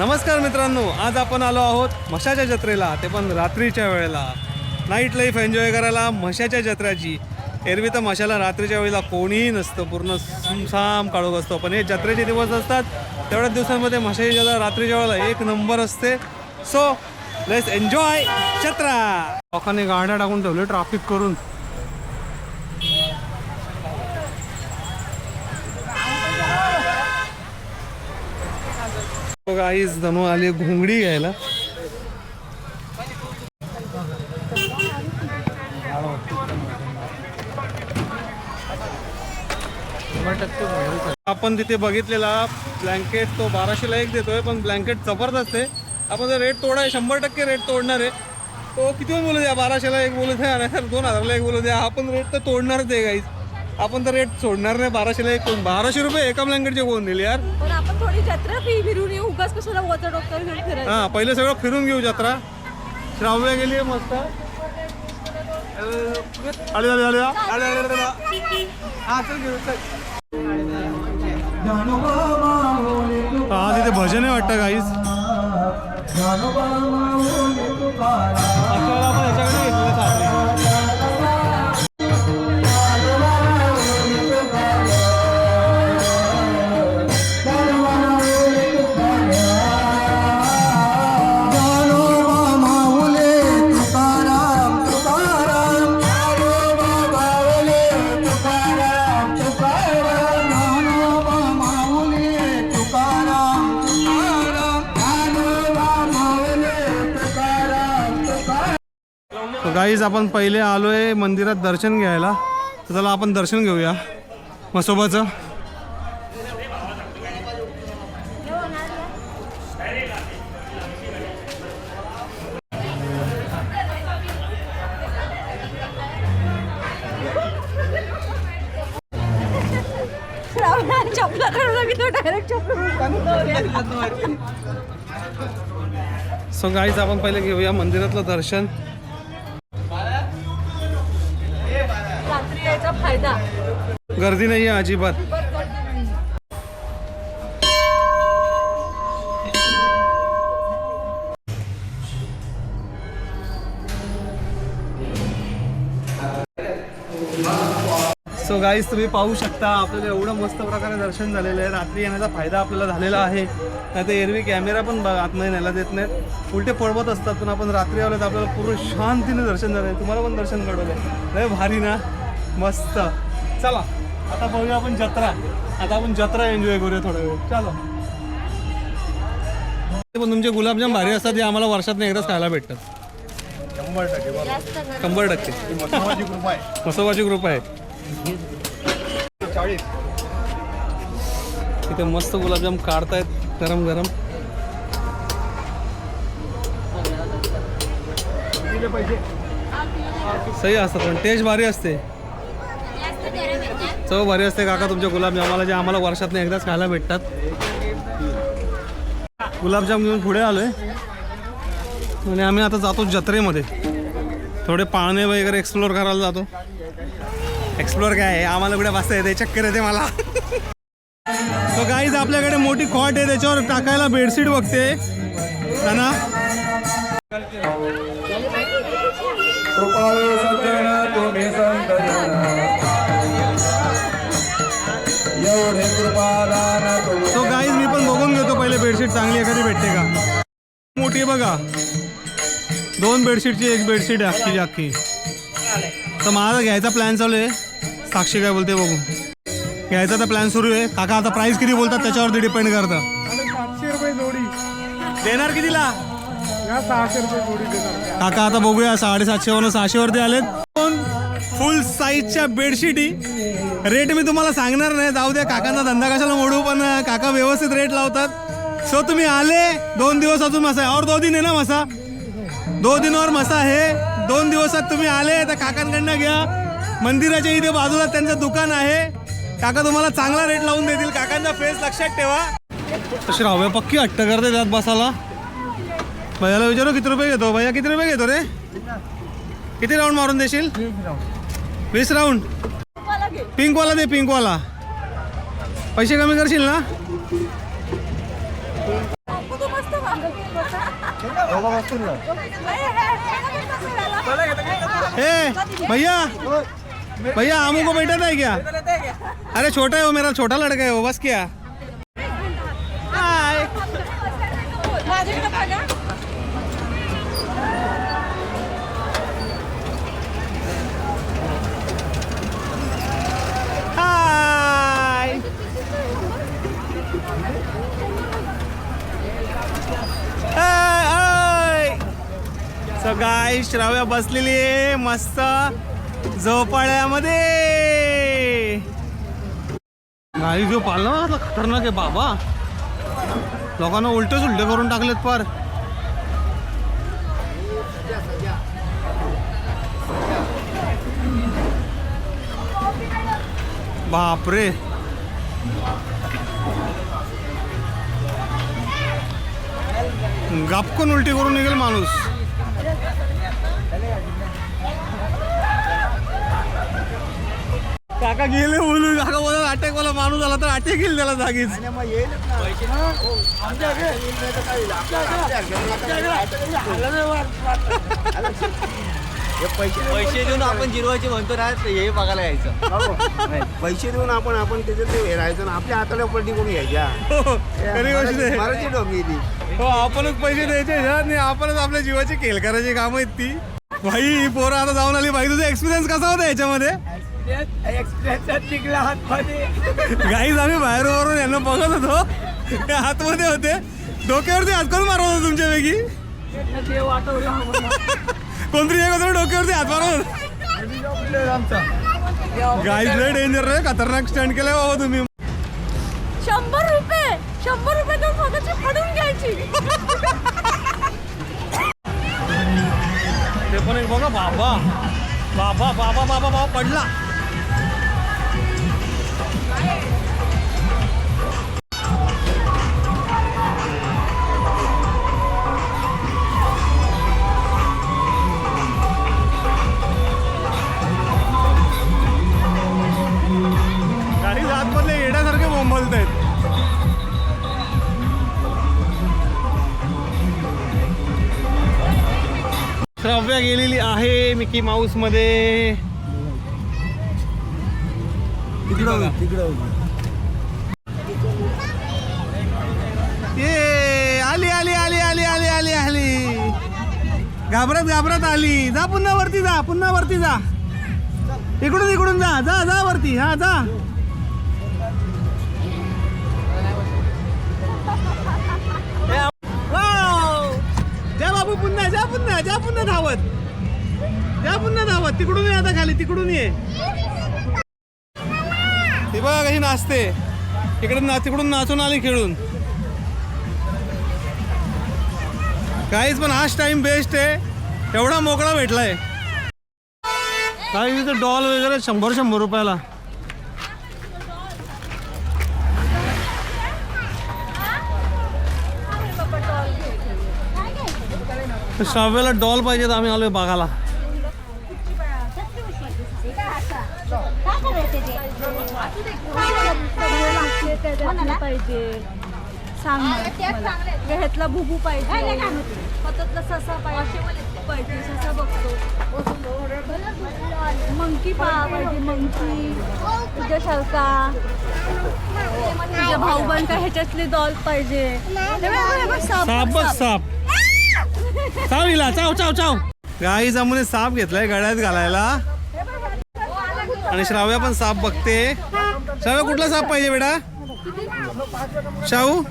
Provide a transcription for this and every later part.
नमस्कार मित्रांनो आज आपण आलो आहोत म्हशाच्या जत्रेला ते पण रात्रीच्या वेळेला. नाईट लाईफ एन्जॉय करायला म्हशाच्या जत्रेची. एरवी तर म्हशाला रात्रीच्या वेळेला कोणीही नसतं पूर्ण सुमसाम काळोख असतो. पण हे जत्रेचे दिवस असतात तेवढ्याच दिवसांमध्ये म्हशाची जत्रा रात्रीच्या वेळेला एक नंबर असते. सो लेट्स एन्जॉय जत्रा. लोकांनी गाड्या टाकून ठेवले ट्रॅफिक करून. हो गाईज धनू आली घोंगडी घ्यायला. आपण तिथे बघितलेला ब्लँकेट तो बाराशेला एक देतोय पण ब्लँकेट जबरदस्त आहे. आपण जर रेट तोडा आहे शंभर टक्के रेट तोडणार आहे. तो किती पण बोलू द्या बाराशेला एक बोलू द्या नाही दोन हजारला एक बोलू द्या आपण रेट तर तोडणारच आहे काहीच आपण तर रेट सोडणार नाही बाराशेला एक कोण बाराशे रुपये एका ब्लँकेटचे कोण दिले यार. पण आपण थोडी जत्रा फी फिरून येऊ कशाला वजा डॉक्टर घेऊन फिरायचं? हा पहिले सगळं फिरून घेऊ जत्रा. श्राव्य गेली आहे मस्त. आले आले आले आले आले आले आले. हा चल घेऊ चल. तिथे भजन आहे वाटतं काहीच आपण याच्याकडे गाईज आपण पहिले आलोय मंदिरात दर्शन घ्यायला. तर चला आपण दर्शन घेऊया. मसोबाचं सो गाईज आपण पहिले घेऊया मंदिरातलं दर्शन. गर्दी नाही आहे अजिबात सो गाईज तुम्ही पाहू शकता आपल्याला एवढं मस्त प्रकारे दर्शन झालेलं आहे. रात्री येण्याचा फायदा आपल्याला झालेला आहे. नाही तर एरवी कॅमेरा पण आतमध्ये न्यायला देत नाहीत. उलटे पडवत असतात पण आपण रात्री आलो तर आपल्याला पूर्ण शांतीने दर्शन झालं आहे. तुम्हाला पण दर्शन घडवलं आहे भारी ना? मस्त. चला. आता बघूया आपण जत्रा. आता आपण जत्रा एन्जॉय करूया थोडा वेळ. चलो. पण तुमचे गुलाबजाम भारी असतात ते आम्हाला वर्षात एकदाच खायला भेटतात. शंभर टक्के मसोबाची ग्रुप आहे. इथे मस्त गुलाबजाम काढतायत गरम गरम सही असतात पण टेस्ट भारी असते. चव भारी असते काका तुमच्या गुलाबजामाला जे आम्हाला वर्षात एकदाच खायला भेटतात. गुलाबजाम घेऊन पुढे आलोय. आणि आम्ही आता जातो जत्रेमध्ये. थोडे पाळणे वगैरे एक्सप्लोर करायला जातो. एक्सप्लोअर काय आहे? आम्हाला कुठे बसता येते? चक्कर येते मला. तो काहीच आपल्याकडे मोठी कॉट आहे. त्याच्यावर टाकायला बेडशीट बघते. है ना? कृपाळू बेडशीट चांगली एखादी भेटते का? मोठी बघा. दोन बेडशीटची एक बेडशीट आहे अख्खी अख्खी. तर माझा घ्यायचा प्लॅन चालू आहे. साक्षी काय बोलते बघू. घ्यायचा तर प्लॅन सुरू आहे. काका आता प्राइस किती बोलतात त्याच्यावरती डिपेंड करतं. सातशे रुपये जोडी देणार कितीला सहाशे रुपये जोडी देणार काका आता बघूया साडेसातशे वरून सहाशे वरती आलेत. दोन फुल साईजच्या बेडशीटी रेट मी तुम्हाला सांगणार नाही. जाऊ द्या काकांना धंदा कशाला मोडू पण काका व्यवस्थित रेट लावतात. सो तुम्ही आले दोन दिवस अजून मसा आहे. और दो दिन आहे ना मसा? दो दिन और मसा आहे. दोन दिवसात तुम्ही आले तर काकांकडनं घ्या. मंदिराच्या इथे बाजूला त्यांचं दुकान आहे. काका तुम्हाला चांगला रेट लावून देतील. काकांचा फेस लक्षात ठेवा. तशी राहूया पक्की हट्ट करते त्यात बसाला भैयाला विचारू किती रुपये घेतो? भैया किती रुपये घेतो रे? किती राऊंड मारून देशील? वीस राऊंड पिंकवाला दे पिंकवाला पैसे कमी करशील ना? भैया भैया आमू को बैठा था क्या? अरे छोटा है वो मेरा छोटा लड़का है वो बस क्या। गाय श्राव्या बसलेली आहे मस्त झोपाळ्यामध्ये. गाई जो पाळला ना खतरनाक आहे बाबा. लोकांना उलटे सुलटे करून टाकलेत पार. बापरे. गपकून उलटी करून निघेल माणूस. काका गेले बोलून काका बोला अटॅक वाला माणूस आला तर अटॅक येईल त्याला जागीच. पैसे देऊन आपण जिरवायचे म्हणतो ना हे बघायला यायचं. नाही, पैसे देऊन आपण आपण त्याच्यात ते राहायचं ना. आपल्या हाताला पलटी कोणी घ्यायच्या हो, खरी गोष्ट आहे. मराठी डोंगी ती हो आपणच पैसे द्यायचे आणि आपणच आपल्या जीवाची खेळ करायची कामं आहेत ती. भाई ही पोरं आता जाऊन आली. भाई तुझा एक्सपिरियन्स कसा होता याच्यामध्ये? गाईज आम्ही बाहेर वरून यांना बघत होतो. ते आतमध्ये होते. डोक्यावरती हात करून मारत होतो तुमच्यापैकी? कोणतरी एक होतं डोक्यावरती हात मारत गाईज लय डेंजर रे. खतरनाक स्टंट केलाय बाबा तुम्ही. शंभर रुपये! शंभर रुपये देऊन स्वतःची फाडून घ्यायची. ते पण एक बघा बाबा. बाबा बाबा बाबा बाबा पडला. श्राव्या गेलेली आहे मिकी माऊसमध्ये ये आली आली आली आली आली आली आली. घाबरत घाबरत आली. जा पुन्हा वरती जा पुन्हा वरती जा. इकडून इकडून जा. जा जा वरती. हा जा. पुन्हा धावत. द्या पुन्हा धावत. तिकडून ये आता खाली तिकडून ये. ती बघा कशी नाचते. इकडे ना तिकडून नाचून आली खेळून. काहीच पण हाच टाइम बेस्ट आहे. एवढा मोकळा भेटलाय. काही तिथं डॉल वगैरे? शंभर शंभर रुपयाला. श्राव्याला डॉल पाहिजे तर आम्ही आलोय बघायला पाहिजे सांग ह्यातला भुबू पाहिजे हातातला ससा पाहिजे पाहिजे ससा बघतो मंकी पा पाहिजे मंकी तुझ्यासारखा तुझ्या भाऊ बहीण का ह्याच्यातली डॉल पाहिजे हे बघ, साप. साप चाव हिला चाव चाव चाव गाई जामुने साप घेतलाय गळ्यात घालायला. आणि श्राव्या पण साप बघते. श्राव्या कुठला साप पाहिजे बेटा? शाहू?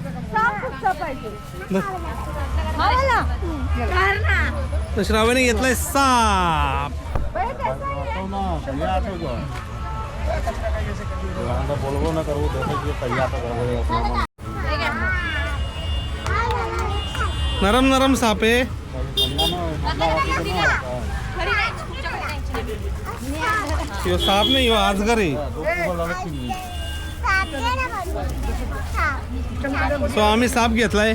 पाहिजे तर श्राव्याने घेतलाय साप. नरम नरम साप. आहे यो साप नाही ह्यो आजगर आहे. सो आम्ही साप घेतलाय.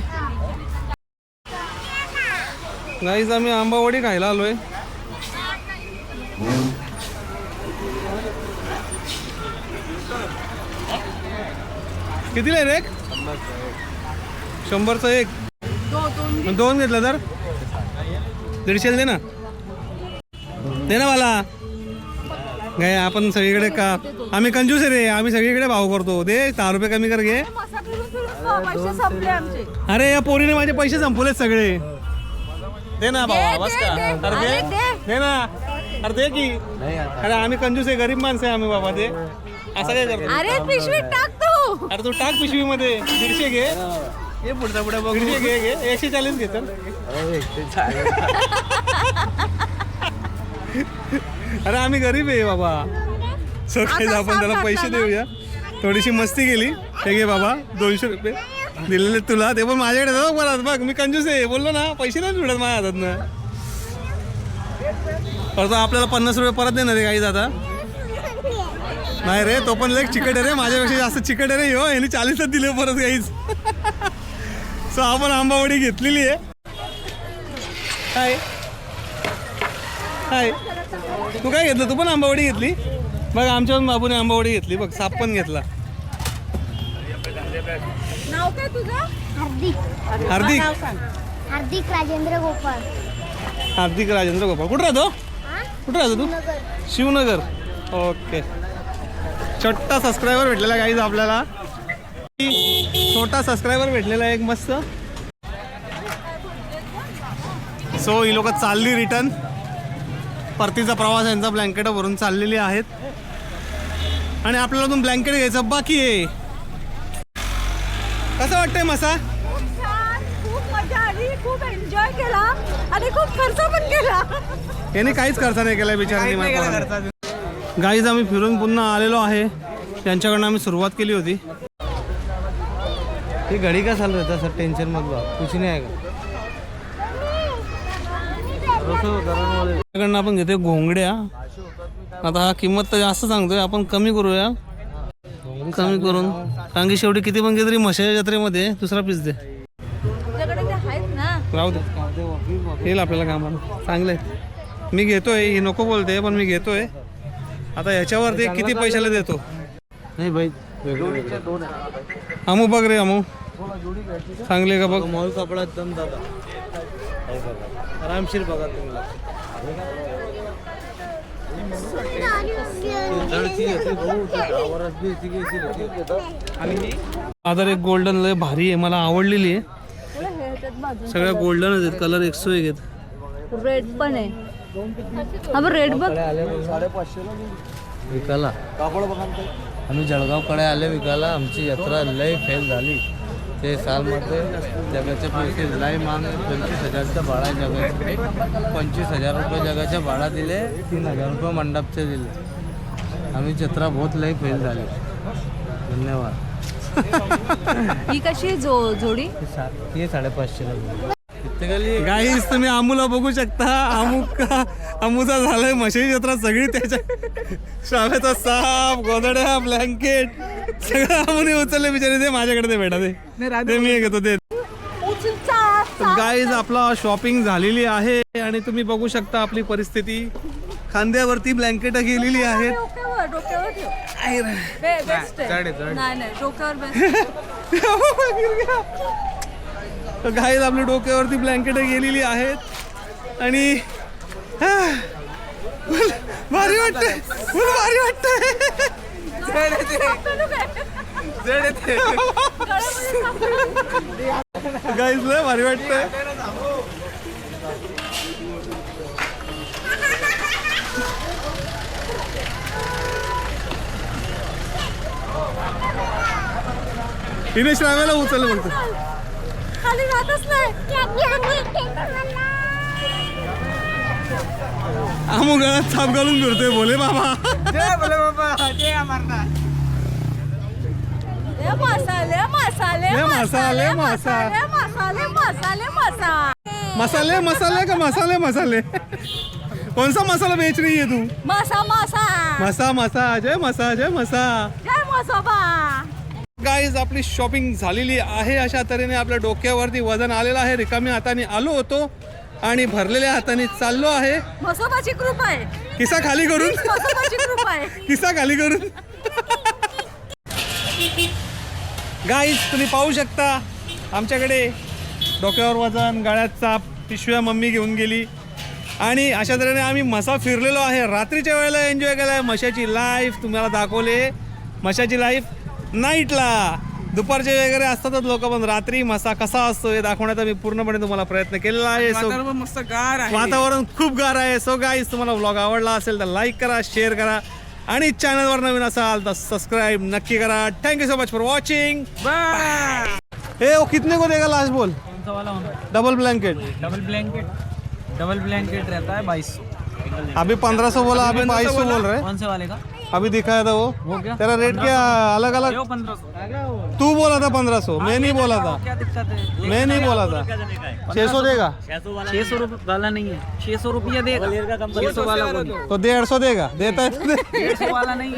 नाहीच आम्ही आंबावडी खायला आलोय. कितीला आहे रे एक? शंभरचं एक. दोन घेतलं तर? दीडशेला दे ना. दे ना मला काय आपण सगळीकडे का आम्ही कंजूस आहे रे आम्ही सगळीकडे भाव करतो. दे दहा रुपये कमी कर घे. अरे या पोरीने माझे पैसे संपवलेत सगळे. दे ना भावा बस दे, का? दे. अरे अरे, दे. ना. अरे दे की. अरे आम्ही कंजूस आहे गरीब माणसं आहे आम्ही बाबा दे. असं काय करतो? अरे पिशवीत टाक तू. अरे तू टाक पिशवी मध्ये दीडशे घे. हे पुढचा पुढे बघ. घे घे एकशे चाळीस घे तर अरे आम्ही गरीब आहे बाबा. सकाळी आपण त्याला पैसे? देऊया. थोडीशी मस्ती केली. हे घे बाबा दोनशे रुपये. दिलेले तुला. ते पण माझ्याकडे जाऊ परत बघ मी कंजूस आहे. बोललो ना पैसे नाही मिळत माझ्या हातातनं. परत आपल्याला पन्नास रुपये परत देणार आहे काही दादा नाही रे तो पण लेख चिकट आहे रे. माझ्यापेक्षा जास्त चिकट आहे रे. हो यांनी चाळीसच दिले परत काहीच सो आपण आंबावडी घेतलेली आहे. हाय. हाय. तू काय घेतलं? तू पण आंबावडी घेतली? बघ आमच्या पण बाबूने आंबावडी घेतली. बघ साप पण घेतला. नाव काय तुझं? हार्दिक. हार्दिक? हार्दिक राजेंद्र गोपाळ. हार्दिक राजेंद्र गोपाळ. कुठं राहतो? कुठं राहतो तू? शिवनगर. ओके. छोटा सबस्क्रायबर भेटलेला काहीच आपल्याला. छोटा सबस्क्रायबर भेटलेला आहे एक मस्त. सो ही लोक चालली रिटर्न परतीचा प्रवास यांचा ब्लँकेट भरून चाललेली आहेत. आणि आपल्याला अजून ब्लँकेट घ्यायचं बाकी आहे. कसं वाटतंय मसा? छान खूप मजा आली खूप एन्जॉय केला आणि खूप खर्च पण केला. याने काहीच खर्च नाही केला बिचाराने गाईज आम्ही फिरून पुन्हा आलेलो आहे. त्यांच्याकडनं आम्ही सुरुवात केली होती. ही घडी का चालू होता सर टेन्शन मत कुछ नाही आहे का? त्याच्याकडनं आपण घेतोय घोंगड्या. आता हा किंमत तर जास्त सांगतोय. आपण कमी करूया. कमी करून. कारण की शेवटी किती पण तरी म्हशाच्या जत्रेमध्ये दुसरा पीस दे. राहू दे. येईल आपल्याला कामाला. चांगले मी घेतोय. ही नको बोलते पण मी घेतोय. आता ह्याच्यावरती किती पैशाला देतो? नाही भाई अमू बघ रे अमू. चांगले का बघ? मॉल कपडा एकदम दादा. बघा. आरामशीर बघा तुम्हाला. आधार एक गोल्डन लय भारी आहे मला आवडलेली आहे. हे सगळ्या गोल्डनच आहेत कलर एकसो एक आहेत रेड पण आहे. हा बघ रेड बघ. विकायला. आम्ही जळगावकडे आले विकायला. आमची यात्रा लय फेल झाली. ते सालमध्ये जगाचे पैसे लय मान पंचवीस हजारचा भाडा जगाचे. पंचवीस हजार रुपये जगाच्या भाडा दिले तीन हजार रुपये मंडपचे दिले. आम्ही जत्रा बहुत लय फेल झाली. धन्यवाद. ही कशी जो जोडी? हे सा- हे साडेपाचशेला प्रत्येकाली गाईस तुम्ही अमूला बघू शकता. अमू का अमूचा झालाय म्हशी जत्रा सगळी त्याच्या शाळेचा साप गोदड्या ब्लँकेट सगळं अमूने उचलले बिचारे. ते माझ्याकडे ते भेटा ते ते मी घेतो ते गाईज आपला शॉपिंग झालेली आहे आणि तुम्ही बघू शकता आपली परिस्थिती. खांद्यावरती ब्लँकेट गेलेली आहेत. गाईज आपल्या डोक्यावरती ब्लँकेट गेलेली आहेत. आणि भारी वाटतंय. फुल भारी वाटतंय. गाईज लय भारी वाटतंय. हिने श्राव्याला उचललं म्हणतो. खाली जातच नाही. आमू गळ्यात छाप घालून फिरतोय बोले बाबा. ले मसाले मसाले मसाले, मसाले मसाले मसाले मसाले मसाले मसाले का मसाले मसाले कौन सा मसाला बेच रही है तू? मसा मसा. मसा मसा जय मसा जय मसा. जय मसोबा गाईज आपली शॉपिंग झालेली आहे अशा तऱ्हेने आपल्या डोक्यावरती वजन आलेलं आहे. रिकामी हाताने आलो होतो. आणि भरलेल्या हाताने चाललो आहे. मसोबाची कृपा आहे. किसा खाली करून. मसोबाची कृपा आहे. किस्सा खाली करून. गाईज तुम्ही पाहू शकता आमच्याकडे डोक्यावर वजन गळ्यात चाप पिशव्या मम्मी घेऊन गेली. आणि अशा तऱ्हेने आम्ही मसा फिरलेलो आहे. रात्रीच्या वेळेला एन्जॉय केला आहे मशाची लाईफ तुम्हाला दाखवले. मशाची लाईफ नाईटला दुपारचे वगैरे असतातच लोक पण रात्री मसा कसा असतो हे दाखवण्याचा मी पूर्णपणे तुम्हाला प्रयत्न केलेला आहे. सो मस्त गार आहे. वातावरण खूप गार आहे. सो गाईज तुम्हाला व्लॉग आवडला असेल तर लाईक करा शेअर करा आणि चॅनलवर नवीन असाल तर सबस्क्राईब नक्की करा. Thank you so much for watching ए ओ कितने को देगा लास्ट बोल कौन सा वाला होना double blanket double blanket double blanket रहता है बाईस अभी पंद्रह सौ बोला अभी बाईस सौ बोल? रहे कौन से वाले का? अभी दिखाया था वो। वो क्या तेरा रेट क्या अलग अलग सौ। तू बोला था पंद्रह सौ मैं नहीं बोला था। क्या दिक्कत है? मैं नहीं बोला था। छह सौ देगा। छह सौ रुपये वाला नहीं है। छह सौ रुपया देगा। छह सौ वाला तो डेढ़ सौ देगा। देता है? वाला नहीं